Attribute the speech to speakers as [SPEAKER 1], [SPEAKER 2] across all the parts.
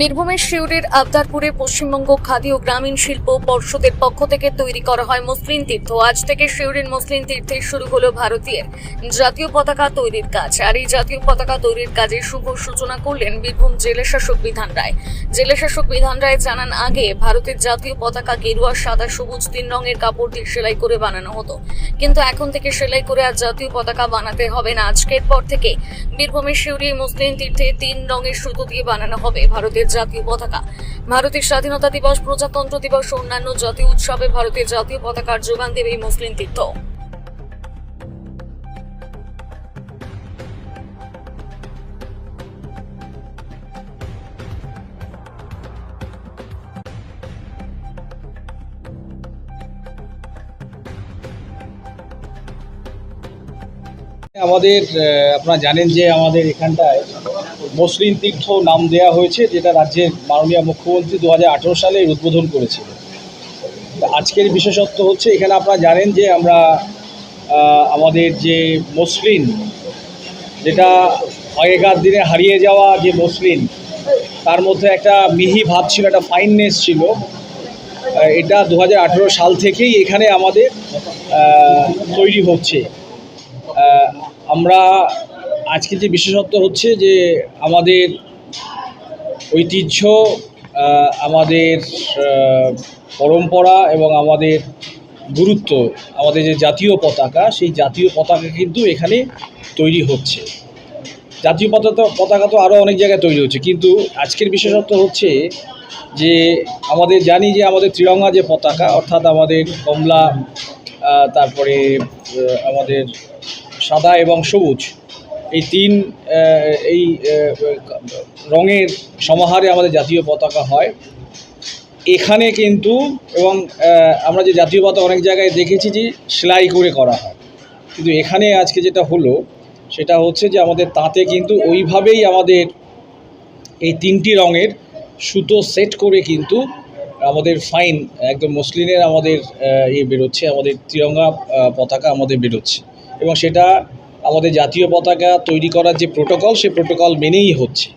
[SPEAKER 1] বীরভূমের শিউরের আবদারপুরে পশ্চিমবঙ্গ খাদি ও গ্রামীণ শিল্প পর্ষদের পক্ষ থেকে তৈরি করা হয় মুসলিম তীর্থ। আজ থেকে শিউরের মুসলিম তীর্থে শুরু হলো ভারতীয় জাতীয় পতাকা তৈরির কাজ। আর এই জাতীয় পতাকা তৈরির কাজে শুভ সূচনা করলেন বীরভূম জেলা শাসক বিধান রায়। জেলা শাসক বিধান রায় জানান, আগে ভারতের জাতীয় পতাকা গেরুয়া, সাদা, সবুজ, তিন রঙের কাপড় দিয়ে সেলাই করে বানানো হতো। কিন্তু এখন থেকে সেলাই করে আর জাতীয় পতাকা বানাতে হবে না। আজকের পর থেকে বীরভূমের শিউরি মুসলিম তীর্থে তিন রঙের সুতো দিয়ে বানানো হবে। ভারতের জাতীয় পতাকা। ভারতের স্বাধীনতা দিবস, প্রজাতন্ত্র দিবস ও অন্যান্য জাতীয় উৎসবে ভারতের জাতীয় পতাকার যোগান দেবে এই মুসলিম তীর্থ।
[SPEAKER 2] আমাদের আপনারা জানেন যে আমাদের এখানটায় মসলিন তীর্থ নাম দেওয়া হয়েছে, যেটা রাজ্যের মাননীয় মুখ্যমন্ত্রী দু হাজার আঠেরো সালে উদ্বোধন করেছিল। আজকের বিশেষত্ব হচ্ছে, এখানে আপনারা জানেন যে আমরা আমাদের যে মসলিন যেটা আগেকার দিনে হারিয়ে যাওয়া যে মসলিন তার মধ্যে একটা মিহি ভাব ছিল, একটা ফাইননেস ছিল। এটা দু হাজার আঠেরো সাল থেকেই এখানে আমাদের তৈরি হচ্ছে। আমরা আজকে যে বিশেষত্ব হচ্ছে যে আমাদের ঐতিহ্য আমাদের পরম্পরা এবং আমাদের গুরুত্ব, আমাদের যে জাতীয় পতাকা, সেই জাতীয় পতাকা কিন্তু এখানে তৈরি হচ্ছে। জাতীয় পতাকা পতাকা তো আরও অনেক জায়গায় তৈরি হচ্ছে, কিন্তু আজকের বিশেষত্ব হচ্ছে যে আমাদের জানি যে আমাদের ত্রিরঙ্গা যে পতাকা, অর্থাৎ আমাদের কমলা তারপরে আমাদের সাদা এবং সবুজ। এই তিন এই রঙের সমাহারে আমাদের জাতীয় পতাকা হয়। এখানে কিন্তু, এবং আমরা যে জাতীয় পতাকা অনেক জায়গায় দেখেছি যে সেলাই করে করা হয়। কিন্তু এখানে আজকে যেটা হলো, সেটা হচ্ছে যে আমাদের তাঁতে কিন্তু ওইভাবেই আমাদের এই তিনটি রঙের সুতো সেট করে কিন্তু আমাদের ফাইন, একদম মসলিনের আমাদের ইয়ে বেরোচ্ছে, আমাদের তিরঙ্গা পতাকা আমাদের বেরোচ্ছে। এবং সেটা আমাদের জাতীয় পতাকা তৈরি করার যে প্রোটোকল, সে প্রোটোকল মেনেই হচ্ছে।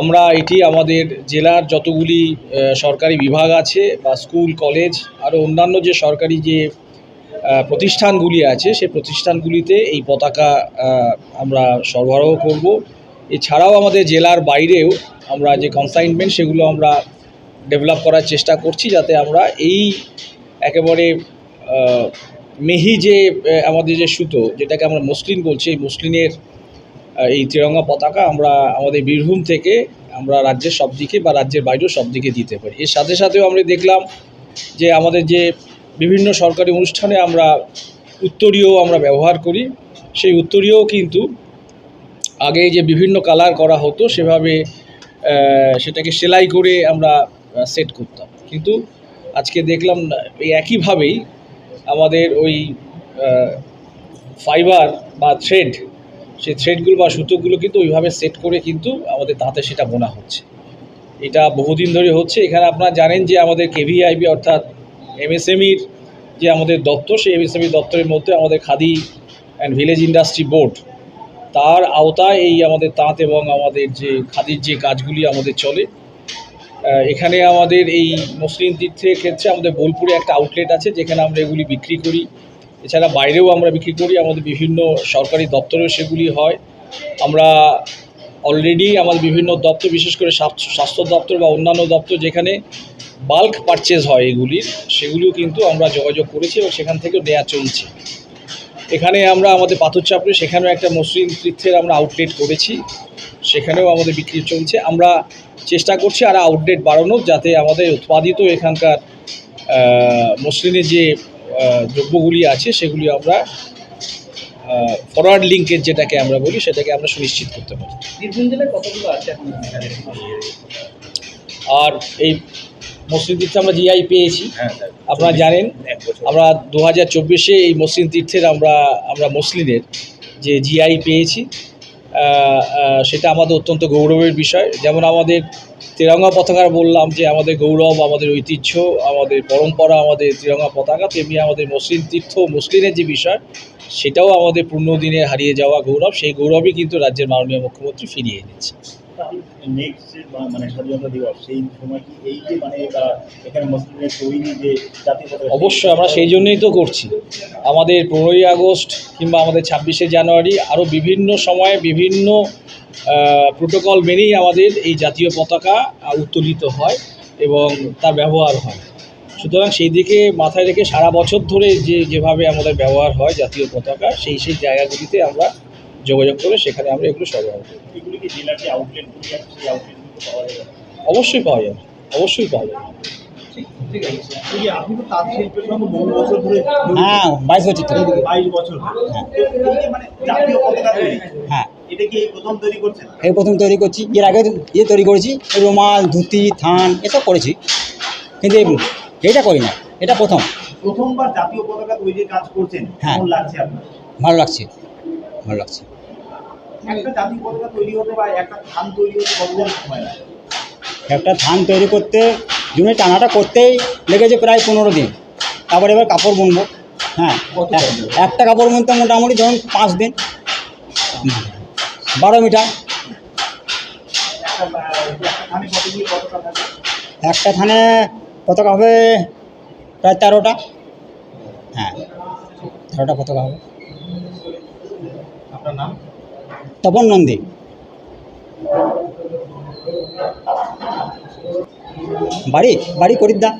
[SPEAKER 2] আমরা এটি আমাদের জেলার যতগুলি সরকারি বিভাগ আছে বা স্কুল, কলেজ আরও অন্যান্য যে সরকারি যে প্রতিষ্ঠানগুলি আছে সেই প্রতিষ্ঠানগুলিতে এই পতাকা আমরা সরবরাহ করব। এছাড়াও আমাদের জেলার বাইরেও আমরা যে কনসাইনমেন্ট সেগুলো আমরা ডেভেলপ করার চেষ্টা করছি যাতে আমরা এই একেবারে মেহি যে আমাদের যে সুতো, যেটাকে আমরা মসলিন বলছি, এই মসলিনের এই তিরঙ্গা পতাকা আমরা আমাদের বীরভূম থেকে আমরা রাজ্যের সব দিকে বা রাজ্যের বাইরেও সব দিকে দিতে পারি। এর সাথে সাথেও আমরা দেখলাম যে আমাদের যে বিভিন্ন সরকারি অনুষ্ঠানে আমরা উত্তরীয় আমরা ব্যবহার করি। সেই উত্তরীয় কিন্তু আগে যে বিভিন্ন কালার করা হতো, সেভাবে সেটাকে সেলাই করে আমরা সেট করতাম। কিন্তু আজকে দেখলাম, এই একইভাবেই আমাদের ওই ফাইবার বা থ্রেড সেই থ্রেডগুলো বা সুতোগুলো কিন্তু ওইভাবে সেট করে কিন্তু আমাদের তাঁতে সেটা বোনা হচ্ছে। এটা বহুদিন ধরে হচ্ছে। এখানে আপনারা জানেন যে আমাদের কেভিআইবি অর্থাৎ এমএসএমইর যে আমাদের দপ্তর, সেই এমএসএমই দপ্তরের মধ্যে আমাদের khadi and village industry board তার আওতায় এই আমাদের তাঁত এবং আমাদের যে খাদির যে কাজগুলি আমাদের চলে এখানে আমাদের এই মুসলিম তীর্থের ক্ষেত্রে আমাদের বোলপুরে একটা আউটলেট আছে, যেখানে আমরা এগুলি বিক্রি করি। এছাড়া বাইরেও আমরা বিক্রি করি, আমাদের বিভিন্ন সরকারি দপ্তরেও সেগুলি হয়। আমরা অলরেডি আমাদের বিভিন্ন দপ্তর, বিশেষ করে স্বাস্থ্য দপ্তর বা অন্যান্য দপ্তর যেখানে বাল্ক পারচেজ হয় এগুলির, সেগুলিও কিন্তু আমরা যোগাযোগ করেছি এবং সেখান থেকেও নেওয়া চলছে। এখানে আমরা আমাদের পাথর চাপড়ে সেখানেও একটা মুসলিম তীর্থের আমরা আউটলেট করেছি, সেখানেও আমাদের বিক্রি চলছে। আমরা চেষ্টা করছি আর আউটলেট বাড়ানোর যাতে আমাদের উৎপাদিত এখানকার মসলিনের যে দ্রব্যগুলি আছে সেগুলি আমরা ফরওয়ার্ড লিঙ্কের যেটাকে আমরা বলি সেটাকে আমরা সুনিশ্চিত করতে পারি? আর এই মুসলিম তীর্থে আমরা জিআই পেয়েছি।
[SPEAKER 3] হ্যাঁ
[SPEAKER 2] আপনারা জানেন আমরা দু হাজার চব্বিশে এই মুসলিম তীর্থের আমরা আমরা মুসলিমের যে জিআই পেয়েছি। সেটা আমাদের অত্যন্ত গৌরবের বিষয়। যেমন আমাদের তেরঙ্গা পতাকা বললাম যে, আমাদের গৌরব, আমাদের ঐতিহ্য, আমাদের পরম্পরা, আমাদের তিরঙ্গা পতাকা তেমনি আমাদের মুসলিম তীর্থ মুসলিমের যে বিষয়, সেটাও আমাদের পূর্ণ দিনে হারিয়ে যাওয়া গৌরব। সেই গৌরবই কিন্তু রাজ্যের মাননীয় মুখ্যমন্ত্রী ফিরিয়ে এনেছে।
[SPEAKER 4] মানে মানে
[SPEAKER 2] অবশ্যই আমরা সেই জন্যই তো করছি। আমাদের পনেরোই আগস্ট কিংবা আমাদের ছাব্বিশে জানুয়ারি আরও বিভিন্ন সময়ে বিভিন্ন প্রোটোকল মেনেই আমাদের এই জাতীয় পতাকা উত্তোলিত হয় এবং তার ব্যবহার হয়। সুতরাং সেই দিকে মাথায় রেখে সারা বছর ধরে যে, যেভাবে আমাদের ব্যবহার হয় জাতীয় পতাকা, সেই সেই জায়গাগুলিতে আমরা যোগাযোগ করে সেখানে আমরা এগুলো সরবরাহ করি। অবশ্যই পাওয়া যাবে অবশ্যই পাওয়া যাবে
[SPEAKER 5] হ্যাঁ বাইশ বছর থেকে
[SPEAKER 3] বাইশ বছর। ধরে। তো এই যে মানে
[SPEAKER 5] হ্যাঁ।
[SPEAKER 3] এই প্রথম তৈরি করছেন?
[SPEAKER 5] এই প্রথম তৈরি করছি। এর আগে ইয়ে তৈরি করেছি রুমাল ধুতি থান এসব করেছি। কিন্তু এইটা করি না। এটা প্রথম।
[SPEAKER 3] প্রথমবার জাতীয় পতাকা তৈরির কাজ করছেন?
[SPEAKER 5] হ্যাঁ। ভালো লাগছে। ভালো লাগছে।
[SPEAKER 3] একটা জাতীয় পতাকা তৈরি হতে বা একটা ধান তৈরি হতে কতদিন সময় লাগে
[SPEAKER 5] একটা ধান তৈরি করতে জমি টানাটা করতেই লেগেছে প্রায় পনেরো দিন। তারপরে এবার কাপড় বুনবো। হ্যাঁ? একটা কাপড় বুনতে মোটামুটি ধরুন পাঁচ দিন। বারো মিটার।
[SPEAKER 3] একটা
[SPEAKER 5] থানে পতাকা হবে প্রায় তেরোটা। হ্যাঁ তেরোটা পতাকা হবে।
[SPEAKER 3] আপনার নাম?
[SPEAKER 5] তপন নন্দী। বাড়ি বাড়ি করিদ্দা।